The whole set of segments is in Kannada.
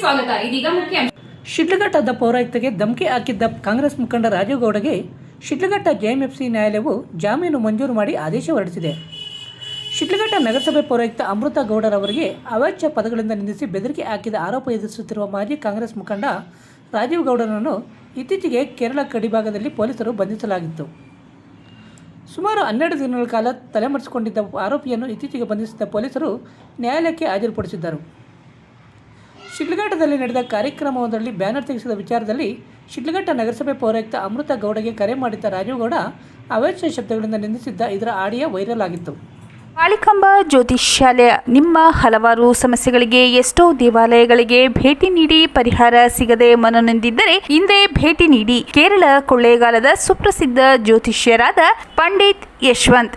ಸ್ವಾಗತ. ಇದೀಗ ಮುಖ್ಯ ಶಿಡ್ಲಘಟ್ಟದ ಪೌರಾಯುಕ್ತಗೆ ಧಮಕಿ ಹಾಕಿದ್ದ ಕಾಂಗ್ರೆಸ್ ಮುಖಂಡ ರಾಜೀವ್ ಗೌಡಗೆ ಶಿಡ್ಲಘಟ್ಟ ಜೆಎಂಎಫ್ಸಿ ನ್ಯಾಯಾಲಯವು ಜಾಮೀನು ಮಂಜೂರು ಮಾಡಿ ಆದೇಶ ಹೊರಡಿಸಿದೆ. ಶಿಡ್ಲಘಟ್ಟ ನಗರಸಭೆ ಪೌರಾಯುಕ್ತ ಅಮೃತ ಗೌಡರವರಿಗೆ ಅವಾಚ್ಯ ಪದಗಳಿಂದ ನಿಂದಿಸಿ ಬೆದರಿಕೆ ಹಾಕಿದ ಆರೋಪ ಎದುರಿಸುತ್ತಿರುವ ಮಾಜಿ ಕಾಂಗ್ರೆಸ್ ಮುಖಂಡ ರಾಜೀವ್ ಗೌಡರನ್ನು ಇತ್ತೀಚೆಗೆ ಕೇರಳ ಗಡಿಭಾಗದಲ್ಲಿ ಪೊಲೀಸರು ಬಂಧಿಸಲಾಗಿತ್ತು. ಸುಮಾರು ಹನ್ನೆರಡು ದಿನಗಳ ಕಾಲ ತಲೆಮರೆಸಿಕೊಂಡಿದ್ದ ಆರೋಪಿಯನ್ನು ಇತ್ತೀಚೆಗೆ ಬಂಧಿಸಿದ್ದ ಪೊಲೀಸರು ನ್ಯಾಯಾಲಯಕ್ಕೆ ಹಾಜರುಪಡಿಸಿದ್ದರು. ಶಿಡ್ಲಘಟ್ಟದಲ್ಲಿ ನಡೆದ ಕಾರ್ಯಕ್ರಮವೊಂದರಲ್ಲಿ ಬ್ಯಾನರ್ ತೆಗೆಸಿದ ವಿಚಾರದಲ್ಲಿ ಶಿಡ್ಲಘಟ್ಟ ನಗರಸಭೆ ಪೌರಾಯುಕ್ತ ಅಮೃತ ಗೌಡಗೆ ಕರೆ ಮಾಡಿದ್ದ ರಾಜೇಗೌಡ ಗೌಡ ಅವಾಚ್ಯ ಶಬ್ದಗಳಿಂದ ನಿಂದಿಸಿದ್ದ ಇದರ ಆಡಿಯೋ ವೈರಲ್ ಆಗಿತ್ತು. ಕಾಳಿಕಾಂಬ ಜ್ಯೋತಿಷ್ಯಾಲಯ ನಿಮ್ಮ ಹಲವಾರು ಸಮಸ್ಯೆಗಳಿಗೆ ಎಷ್ಟೋ ದೇವಾಲಯಗಳಿಗೆ ಭೇಟಿ ನೀಡಿ ಪರಿಹಾರ ಸಿಗದೆ ಮನನೊಂದಿದ್ದರೆ ಹಿಂದೆ ಭೇಟಿ ನೀಡಿ. ಕೇರಳ ಕೊಳ್ಳೇಗಾಲದ ಸುಪ್ರಸಿದ್ಧ ಜ್ಯೋತಿಷ್ಯರಾದ ಪಂಡಿತ್ ಯಶವಂತ್.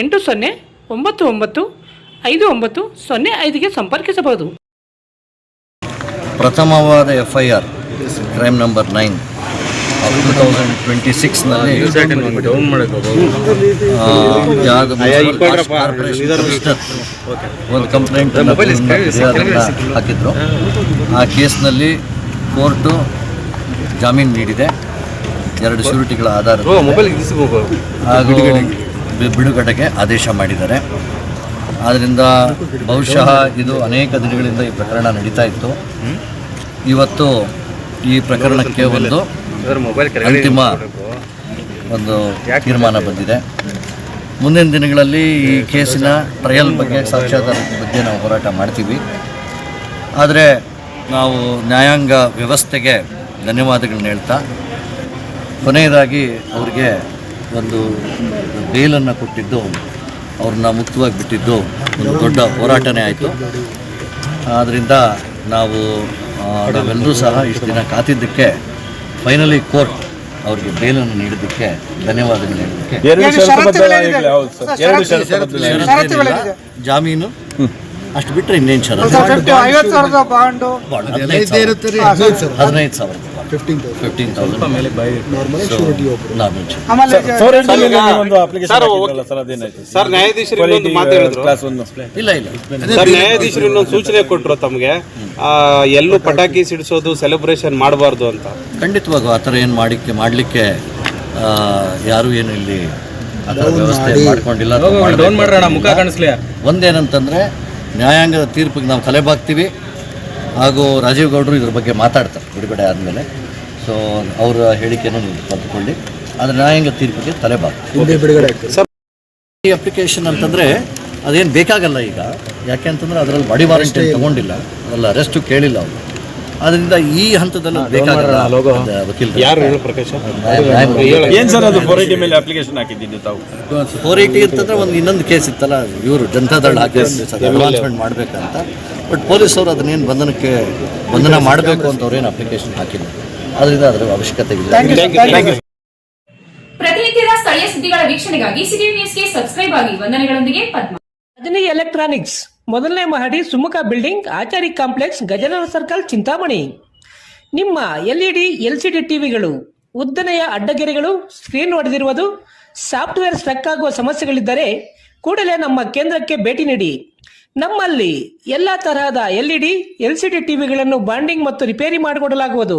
ಎಂಟು ಸೊನ್ನೆ ಒಂಬತ್ತು ಒಂಬತ್ತು ಐದು ಒಂಬತ್ತು ಸೊನ್ನೆ ಐದಿಗೆ ಸಂಪರ್ಕಿಸಬಹುದು. ಪ್ರಥಮವಾದ F I R crime number nine. Two thousand twenty ಸಿಕ್ಸ್ನಲ್ಲಿ ಒಂದು ಕಂಪ್ಲೇಂಟ್ ಹಾಕಿದ್ರು. ಆ ಕೇಸ್ನಲ್ಲಿ ಕೋರ್ಟು ಜಾಮೀನು ನೀಡಿದೆ. ಎರಡು ಶ್ಯೂರಿಟಿಗಳ ಆಧಾರ ಹಾಗೂ ಬಿಡುಗಡೆಗೆ ಆದೇಶ ಮಾಡಿದ್ದಾರೆ. ಆದ್ದರಿಂದ ಬಹುಶಃ ಇದು ಅನೇಕ ದಿನಗಳಿಂದ ಈ ಪ್ರಕರಣ ನಡೀತಾ ಇತ್ತು. ಇವತ್ತು ಈ ಪ್ರಕರಣಕ್ಕೆ ಒಂದು ಅಂತಿಮ ಒಂದು ತೀರ್ಮಾನ ಬಂದಿದೆ. ಮುಂದಿನ ದಿನಗಳಲ್ಲಿ ಈ ಕೇಸಿನ ಟ್ರಯಲ್ ಬಗ್ಗೆ ಸಾಕ್ಷ್ಯಾಧಾರದ ಬಗ್ಗೆ ನಾವು ಹೋರಾಟ ಮಾಡ್ತೀವಿ. ಆದರೆ ನಾವು ನ್ಯಾಯಾಂಗ ವ್ಯವಸ್ಥೆಗೆ ಧನ್ಯವಾದಗಳನ್ನ ಹೇಳ್ತಾ, ಕೊನೆಯದಾಗಿ ಅವರಿಗೆ ಒಂದು ಬೇಲನ್ನು ಕೊಟ್ಟಿದ್ದು ಅವ್ರನ್ನ ಮುಕ್ತವಾಗಿ ಬಿಟ್ಟಿದ್ದು ಒಂದು ದೊಡ್ಡ ಹೋರಾಟನೇ ಆಯಿತು. ಆದ್ದರಿಂದ ನಾವು ನಾವೆಲ್ಲರೂ ಸಹ ಇಷ್ಟು ದಿನ ಕಾತಿದ್ದಕ್ಕೆ ಫೈನಲಿ ಕೋರ್ಟ್ ಅವರಿಗೆ ಬೇಲನ್ನು ನೀಡಿದ್ದಕ್ಕೆ ಧನ್ಯವಾದಗಳು ಹೇಳೋದಕ್ಕೆ. ಷರತ್ತೇನಿಲ್ಲ. ಜಾಮೀನು ಅಷ್ಟು ಬಿಟ್ಟರೆ ಇನ್ನೇನು ಹದಿನೈದು ಸಾವಿರ. ಸಾವಿರ ಫಿಫ್ಟೀನ್ ತೌಸಂಡ್ ನಾರ್ಮಲ್ ಆಮೇಲೆ ಫೋರೆಂಟಲ್ಲಿ ಒಂದು ಅಪ್ಲಿಕೇಶನ್ ಹಾಕಿದ್ರಲ್ಲ ಸರ್ ಅದೇನಾಯ್ತು? ಸರ್ ನ್ಯಾಯಾಧೀಶರು ಇನ್ನೊಂದು ಮಾತು ಹೇಳಿದ್ರು. ಕ್ಲಾಸ್ ಒನ್ ಇಲ್ಲ ಇಲ್ಲ. ಸರ್ ನ್ಯಾಯಾಧೀಶರು ಇನ್ನೊಂದು ಸೂಚನೆ ಕೊಟ್ಟರು ತಮಗೆ. ಆ, ಎಲ್ಲೂ ಪಟಾಕಿ ಸಿಡಿಸೋದು ಸೆಲೆಬ್ರೇಷನ್ ಮಾಡಬಾರ್ದು ಅಂತ. ಖಂಡಿತವಾಗ ಆ ಥರ ಏನು ಮಾಡಿಕ್ಕೆ ಮಾಡಲಿಕ್ಕೆ ಯಾರು ಏನು ಇಲ್ಲಿ ಅದರ ವ್ಯವಸ್ಥೆ ಮಾಡ್ಕೊಂಡಿಲ್ಲ. ಒಂದೇನಂತಂದರೆ ನ್ಯಾಯಾಂಗದ ತೀರ್ಪಿಗೆ ನಾವು ತಲೆ ಬಾಗ್ತೀವಿ ಹಾಗೂ ರಾಜೀವ್ ಗೌಡರು ಇದ್ರ ಬಗ್ಗೆ ಮಾತಾಡ್ತಾರೆ ಬಿಡುಗಡೆ ಆದಮೇಲೆ. ಸೊ ಅವರ ಹೇಳಿಕೆಯನ್ನು ನೀವು ಪಡೆದುಕೊಳ್ಳಿ ಆದರೆ ನ್ಯಾಯಾಂಗ ತೀರ್ಪಿಗೆ ತಲೆ ಬಾಗ್ತೀವಿ ಈ ಅಪ್ಲಿಕೇಶನ್ ಅಂತಂದರೆ ಅದೇನು ಬೇಕಾಗಲ್ಲ ಈಗ. ಯಾಕೆ ಅಂತಂದರೆ ಅದರಲ್ಲಿ ಬಾಡಿ ವಾರಂಟ್ ತಗೊಂಡಿಲ್ಲ. ಅದರಲ್ಲಿ ಅರೆಸ್ಟು ಕೇಳಿಲ್ಲ ಅವರು. ಅದರಿಂದ ಈ ಹಂತದಲ್ಲಿ ಅದು ಬೇಕಾಗಲ್ಲ ಯಾರು ಹೇಳು ಪ್ರಕಾಶ್? ನ್ಯಾಯ- ನ್ಯಾಯ- ಸರ್ ಅದು ಫೋರ್ ಏಟಿ ಏಯ್ಟಿ ಅಂತಂದ್ರೆ ಒಂದು ಇನ್ನೊಂದು ಕೇಸ್ ಇತ್ತಲ್ಲ ಇವರು ಜನತಾದಳ ಅಡ್ವಾನ್ಸ್ಮೆಂಟ್ ಮಾಡಬೇಕಂತ. ಬಟ್ ಪೊಲೀಸರು ಅದನ್ನೇನು ಬಂಧನಕ್ಕೆ ಬಂಧನ ಮಾಡಬೇಕು ಅಂತ ಅವ್ರೇನು ಅಪ್ಲಿಕೇಶನ್ ಹಾಕಿಲ್ಲ. ಅದರಿಂದ ಅದರ ಅವಶ್ಯಕತೆ ಇಲ್ಲ. ಪ್ರತಿನಿತ್ಯದ ಸ್ಥಳೀಯ ಸುದ್ದಿಗಳ ವೀಕ್ಷಣೆಗಾಗಿ ಸಿಟಿ ನ್ಯೂಸ್ಗೆ ಸಬ್ಸ್ಕ್ರೈಬ್ ಆಗಿ ವಂದನೆಗಳೊಂದಿಗೆ ಪದ್ಮ. ರಜನಿ ಎಲೆಕ್ಟ್ರಾನಿಕ್ಸ್ ಮೊದಲನೇ ಮಹಡಿ Sumukha building Achari complex Gajanana circle Chintamani. ನಿಮ್ಮ L LCD D L C D ಟಿವಿಗಳು ಉದ್ದನೆಯ ಅಡ್ಡಗೆರೆಗಳು ಸ್ಕ್ರೀನ್ ಹೊಡೆದಿರುವುದು ಸಾಫ್ಟ್ವೇರ್ ಸ್ಟ್ರಕ್ ಆಗುವ ಸಮಸ್ಯೆಗಳಿದ್ದರೆ ಕೂಡಲೇ ನಮ್ಮ ಕೇಂದ್ರಕ್ಕೆ ಭೇಟಿ ನೀಡಿ. ನಮ್ಮಲ್ಲಿ ಎಲ್ಲ ತರಹದ ಎಲ್ಇಡಿ ಎಲ್ಸಿಡಿ ಟಿವಿಗಳನ್ನು ಬಾಂಡಿಂಗ್ ಮತ್ತು ರಿಪೇರಿ ಮಾಡಿಕೊಡಲಾಗುವುದು.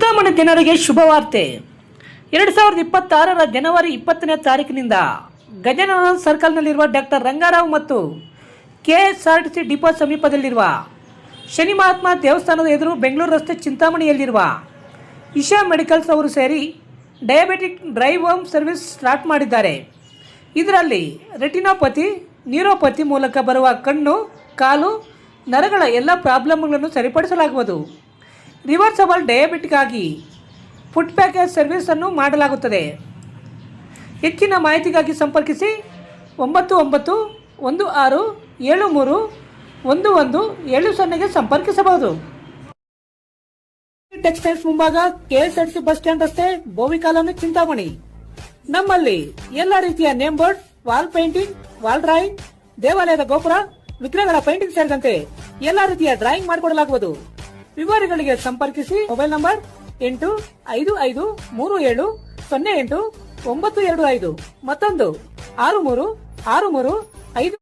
ಚಿಂತಾಮಣಿ ಜನರಿಗೆ ಶುಭವಾರ್ತೆ. ಎರಡು ಸಾವಿರದ ಇಪ್ಪತ್ತಾರರ ಜನವರಿ ಇಪ್ಪತ್ತನೇ ತಾರೀಕಿನಿಂದ ಗಜಾನನ ಸರ್ಕಲ್ನಲ್ಲಿರುವ ಡಾಕ್ಟರ್ ರಂಗಾರಾವ್ ಮತ್ತು K S R T C depot ಸಮೀಪದಲ್ಲಿರುವ ಶನಿ ಮಹಾತ್ಮ ದೇವಸ್ಥಾನದ ಎದುರು ಬೆಂಗಳೂರು ರಸ್ತೆ ಚಿಂತಾಮಣಿಯಲ್ಲಿರುವ ಇಶಾ ಮೆಡಿಕಲ್ಸ್ ಅವರು ಸೇರಿ diabetic drive home service start ಮಾಡಿದ್ದಾರೆ. ಇದರಲ್ಲಿ ರೆಟಿನೋಪತಿ, ನ್ಯೂರೋಪತಿ ಮೂಲಕ ಬರುವ ಕಣ್ಣು, ಕಾಲು, ನರಗಳ ಎಲ್ಲ ಪ್ರಾಬ್ಲಮ್ಗಳನ್ನು ಸರಿಪಡಿಸಲಾಗುವುದು. ರಿವರ್ಸಬಲ್ ಡಯಾಬಿಟ್ಗಾಗಿ ಫುಡ್ ಪ್ಯಾಕೇಜ್ ಸರ್ವಿಸನ್ನು ಮಾಡಲಾಗುತ್ತದೆ. ಹೆಚ್ಚಿನ ಮಾಹಿತಿಗಾಗಿ ಸಂಪರ್ಕಿಸಿ ಒಂಬತ್ತು ಒಂಬತ್ತು ಒಂದು ಆರು ಏಳು ಮೂರು ಒಂದು ಒಂದು ಏಳು ಸೊನ್ನೆಗೆ ಸಂಪರ್ಕಿಸಬಹುದು. ಟೆಕ್ಸ್ಟೈಲ್ಸ್ ಮುಂಭಾಗ ಕೆಎಸ್ಆರ್ಸಿ ಬಸ್ ಸ್ಟ್ಯಾಂಡ್ ರಸ್ತೆ ಬೋವಿ ಕಾಲೋನಿ ಚಿಂತಾಮಣಿ. ನಮ್ಮಲ್ಲಿ ಎಲ್ಲ ರೀತಿಯ name board, wall painting, wall drawing, ದೇವಾಲಯದ ಗೋಪುರ, ವಿಗ್ರಹಗಳ ಪೇಂಟಿಂಗ್ ಸೇರಿದಂತೆ ಎಲ್ಲ ರೀತಿಯ ಡ್ರಾಯಿಂಗ್ ಮಾಡಿಕೊಡಲಾಗುವುದು. ವಿವರಗಳಿಗೆ ಸಂಪರ್ಕಿಸಿ ಮೊಬೈಲ್ ನಂಬರ್ ಎಂಟು ಐದು ಐದು ಮೂರು ಏಳು ಸೊನ್ನೆ ಎಂಟು ಒಂಬತ್ತು ಎರಡು ಐದು. ಮತ್ತೊಂದು, ಆರು ಮೂರು ಆರು ಮೂರು ಐದು